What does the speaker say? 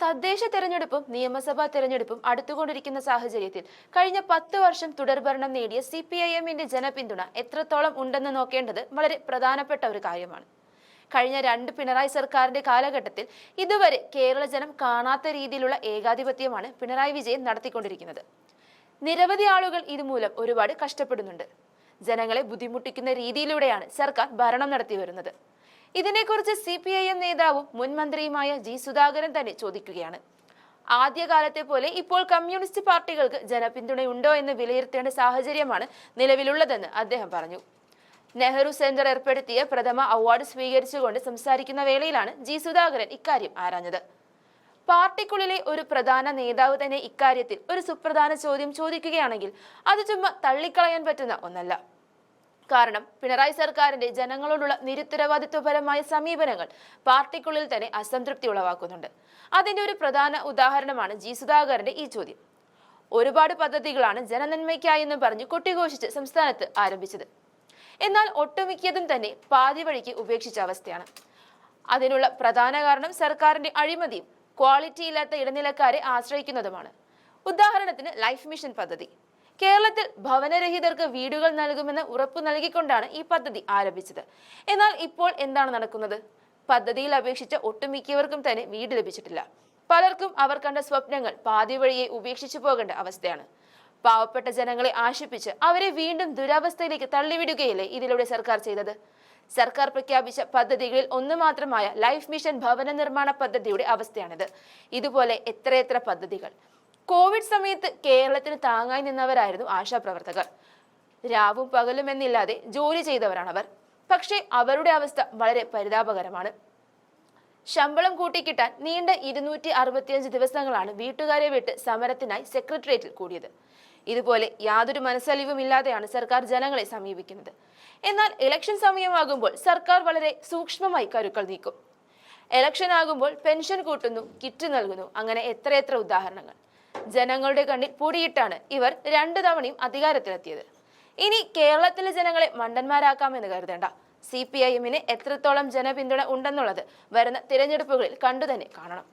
തദ്ദേശ തെരഞ്ഞെടുപ്പും നിയമസഭാ തെരഞ്ഞെടുപ്പും അടുത്തുകൊണ്ടിരിക്കുന്ന സാഹചര്യത്തിൽ കഴിഞ്ഞ പത്ത് വർഷം തുടർഭരണം നേടിയ സി പി ഐ എമ്മിന്റെ ജനപിന്തുണ എത്രത്തോളം ഉണ്ടെന്ന് നോക്കേണ്ടത് വളരെ പ്രധാനപ്പെട്ട ഒരു കാര്യമാണ്. കഴിഞ്ഞ രണ്ട് പിണറായി സർക്കാരിന്റെ കാലഘട്ടത്തിൽ ഇതുവരെ കേരള ജനം കാണാത്ത രീതിയിലുള്ള ഏകാധിപത്യമാണ് പിണറായി വിജയൻ നടത്തിക്കൊണ്ടിരിക്കുന്നത്. നിരവധി ആളുകൾ ഇതുമൂലം ഒരുപാട് കഷ്ടപ്പെടുന്നുണ്ട്. ജനങ്ങളെ ബുദ്ധിമുട്ടിക്കുന്ന രീതിയിലൂടെയാണ് സർക്കാർ ഭരണം നടത്തി വരുന്നത് ഇതിനെക്കുറിച്ച് സി പി ഐ എം നേതാവും മുൻ മന്ത്രിയുമായ ജി സുധാകരൻ തന്നെ ചോദിക്കുകയാണ്. ആദ്യകാലത്തെ പോലെ ഇപ്പോൾ കമ്മ്യൂണിസ്റ്റ് പാർട്ടികൾക്ക് ജനപിന്തുണയുണ്ടോ എന്ന് വിലയിരുത്തേണ്ട സാഹചര്യമാണ് നിലവിലുള്ളതെന്ന് അദ്ദേഹം പറഞ്ഞു. നെഹ്റു സെന്റർ ഏർപ്പെടുത്തിയ പ്രഥമ അവാർഡ് സ്വീകരിച്ചുകൊണ്ട് സംസാരിക്കുന്ന വേളയിലാണ് ജി സുധാകരൻ ഇക്കാര്യം ആരാഞ്ഞത്. പാർട്ടിക്കുള്ളിലെ ഒരു പ്രധാന നേതാവ് തന്നെ ഇക്കാര്യത്തിൽ ഒരു സുപ്രധാന ചോദ്യം ചോദിക്കുകയാണെങ്കിൽ അത് ചുമ്മാ തള്ളിക്കളയാൻ പറ്റുന്ന ഒന്നല്ല. കാരണം പിണറായി സർക്കാരിന്റെ ജനങ്ങളോടുള്ള നിരുത്തരവാദിത്വപരമായ സമീപനങ്ങൾ പാർട്ടിക്കുള്ളിൽ തന്നെ അസംതൃപ്തി ഉളവാക്കുന്നുണ്ട്. അതിന്റെ ഒരു പ്രധാന ഉദാഹരണമാണ് ജി സുധാകരന്റെ ഈ ചോദ്യം. ഒരുപാട് പദ്ധതികളാണ് ജനനന്മയ്ക്കായി എന്ന് പറഞ്ഞ് കൊട്ടിഘോഷിച്ച് സംസ്ഥാനത്ത് ആരംഭിച്ചത്. എന്നാൽ ഒട്ടുമിക്കതും തന്നെ പാതി വഴിക്ക് ഉപേക്ഷിച്ച അവസ്ഥയാണ്. അതിനുള്ള പ്രധാന കാരണം സർക്കാരിന്റെ അഴിമതിയും ക്വാളിറ്റി ഇല്ലാത്ത ഇടനിലക്കാരെ ആശ്രയിക്കുന്നതുമാണ്. ഉദാഹരണത്തിന് ലൈഫ് മിഷൻ പദ്ധതി. കേരളത്തിൽ ഭവനരഹിതർക്ക് വീടുകൾ നൽകുമെന്ന് ഉറപ്പ് നൽകിക്കൊണ്ടാണ് ഈ പദ്ധതി ആരംഭിച്ചത്. എന്നാൽ ഇപ്പോൾ എന്താണ് നടക്കുന്നത്? പദ്ധതിയിൽ അപേക്ഷിച്ച ഒട്ടുമിക്കവർക്കും തന്നെ വീട് ലഭിച്ചിട്ടില്ല. പലർക്കും അവർ കണ്ട സ്വപ്നങ്ങൾ പാതി വഴിയെ ഉപേക്ഷിച്ചു പോകേണ്ട അവസ്ഥയാണ്. പാവപ്പെട്ട ജനങ്ങളെ ആശിപ്പിച്ച് അവരെ വീണ്ടും ദുരവസ്ഥയിലേക്ക് തള്ളിവിടുകയല്ലേ ഇതിലൂടെ സർക്കാർ ചെയ്തത്? സർക്കാർ പ്രഖ്യാപിച്ച പദ്ധതികളിൽ ഒന്ന് മാത്രമായ ലൈഫ് മിഷൻ ഭവന നിർമ്മാണ പദ്ധതിയുടെ അവസ്ഥയാണിത്. ഇതുപോലെ എത്രയെത്ര പദ്ധതികൾ. കോവിഡ് സമയത്ത് കേരളത്തിന് താങ്ങായി നിന്നവരായിരുന്നു ആശാപ്രവർത്തകർ. രാവും പകലും എന്നില്ലാതെ ജോലി ചെയ്തവരാണവർ. പക്ഷേ അവരുടെ അവസ്ഥ വളരെ പരിതാപകരമാണ്. ശമ്പളം കൂട്ടിക്കിട്ടാൻ നീണ്ട ഇരുന്നൂറ്റി അറുപത്തിയഞ്ച് ദിവസങ്ങളാണ് വീട്ടുകാരെ വിട്ട് സമരത്തിനായി സെക്രട്ടേറിയറ്റിൽ കൂടിയത്. ഇതുപോലെ യാതൊരു മനസ്സലിവും ഇല്ലാതെയാണ് സർക്കാർ ജനങ്ങളെ സമീപിക്കുന്നത്. എന്നാൽ ഇലക്ഷൻ സമയമാകുമ്പോൾ സർക്കാർ വളരെ സൂക്ഷ്മമായി കരുക്കൾ നീക്കും. ഇലക്ഷൻ ആകുമ്പോൾ പെൻഷൻ കൂട്ടുന്നു കിറ്റ് നൽകുന്നു അങ്ങനെ എത്രയെത്ര ഉദാഹരണങ്ങൾ. ജനങ്ങളുടെ കണ്ണിൽ പൊടിയിട്ടാണ് ഇവർ രണ്ടു തവണയും അധികാരത്തിലെത്തിയത്. ഇനി കേരളത്തിലെ ജനങ്ങളെ മണ്ടന്മാരാക്കാമെന്ന് കരുതേണ്ട. സി പി ഐ എമ്മിന് എത്രത്തോളം ജനപിന്തുണ ഉണ്ടെന്നുള്ളത് വരുന്ന തിരഞ്ഞെടുപ്പുകളിൽ കണ്ടുതന്നെ കാണണം.